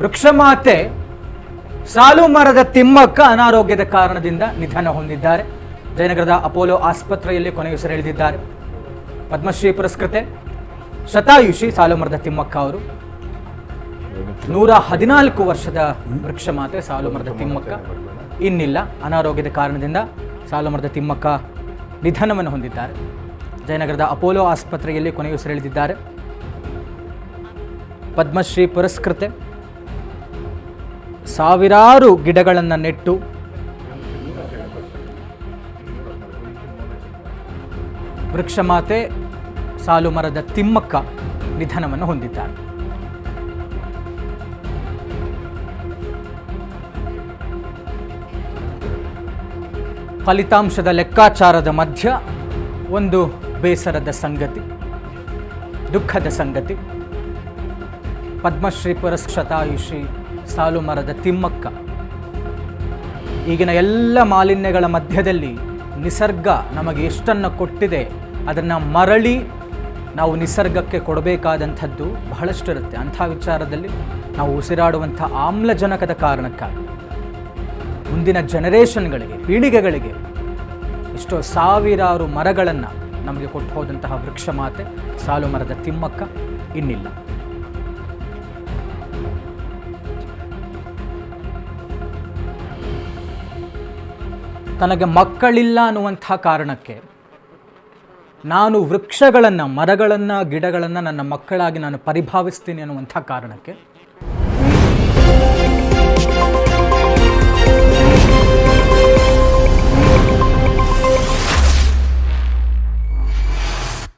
ವೃಕ್ಷಮಾತೆ ಸಾಲು ಮರದ ತಿಮ್ಮಕ್ಕ ಅನಾರೋಗ್ಯದ ಕಾರಣದಿಂದ ನಿಧನ ಹೊಂದಿದ್ದಾರೆ. ಜಯನಗರದ ಅಪೋಲೋ ಆಸ್ಪತ್ರೆಯಲ್ಲಿ ಕೊನೆಯುಸಿರೆಳೆದಿದ್ದಾರೆ ಪದ್ಮಶ್ರೀ ಪುರಸ್ಕೃತೆ, ಶತಾಯುಷಿ ಸಾಲು ಮರದ ತಿಮ್ಮಕ್ಕ ಅವರು. ನೂರ ಹದಿನಾಲ್ಕು ವರ್ಷದ ವೃಕ್ಷಮಾತೆ ಸಾಲು ಮರದ ತಿಮ್ಮಕ್ಕ. ಇನ್ನಿಲ್ಲ, ಅನಾರೋಗ್ಯದ ಕಾರಣದಿಂದ ಸಾಲು ಮರದ ತಿಮ್ಮಕ್ಕ ನಿಧನವನ್ನು ಹೊಂದಿದ್ದಾರೆ. ಜಯನಗರದ ಅಪೋಲೋ ಆಸ್ಪತ್ರೆಯಲ್ಲಿ ಕೊನೆಯುಸಿರೆಳೆದಿದ್ದಾರೆ ಪದ್ಮಶ್ರೀ ಪುರಸ್ಕೃತೆ ಸಾವಿರಾರು ಗಿಡಗಳನ್ನು ನೆಟ್ಟು. ವೃಕ್ಷಮಾತೆ ಸಾಲು ಮರದ ತಿಮ್ಮಕ್ಕ ನಿಧನವನ್ನು ಹೊಂದಿದ್ದಾರೆ. ಫಲಿತಾಂಶದ ಲೆಕ್ಕಾಚಾರದ ಮಧ್ಯ ಒಂದು ಬೇಸರದ ಸಂಗತಿ, ದುಃಖದ ಸಂಗತಿ. ಪದ್ಮಶ್ರೀ ಪುರಸ್ಕೃತಾಯುಷಿ ಸಾಲು ಮರದ ತಿಮ್ಮಕ್ಕ. ಈಗಿನ ಎಲ್ಲ ಮಾಲಿನ್ಯಗಳ ಮಧ್ಯದಲ್ಲಿ ನಿಸರ್ಗ ನಮಗೆ ಎಷ್ಟನ್ನು ಕೊಟ್ಟಿದೆ, ಅದನ್ನು ಮರಳಿ ನಾವು ನಿಸರ್ಗಕ್ಕೆ ಕೊಡಬೇಕಾದಂಥದ್ದು ಬಹಳಷ್ಟು ಇರುತ್ತೆ ಅಂಥ ವಿಚಾರದಲ್ಲಿ ನಾವು ಉಸಿರಾಡುವಂಥ ಆಮ್ಲಜನಕದ ಕಾರಣಕ್ಕಾಗಿ, ಮುಂದಿನ ಜನರೇಷನ್ಗಳಿಗೆ, ಪೀಳಿಗೆಗಳಿಗೆ ಎಷ್ಟೋ ಸಾವಿರಾರು ಮರಗಳನ್ನು ನಮಗೆ ಕೊಟ್ಟು ಹೋದಂತಹ ವೃಕ್ಷ ಮಾತೆ ಸಾಲು ಮರದ ತಿಮ್ಮಕ್ಕ ಇನ್ನಿಲ್ಲ. ತನಗೆ ಮಕ್ಕಳಿಲ್ಲ ಅನ್ನುವಂಥ ಕಾರಣಕ್ಕೆ ನಾನು ವೃಕ್ಷಗಳನ್ನು ಮರಗಳನ್ನು ಗಿಡಗಳನ್ನು ನನ್ನ ಮಕ್ಕಳಾಗಿ ನಾನು ಪರಿಭಾವಿಸ್ತೀನಿ ಅನ್ನುವಂಥ ಕಾರಣಕ್ಕೆ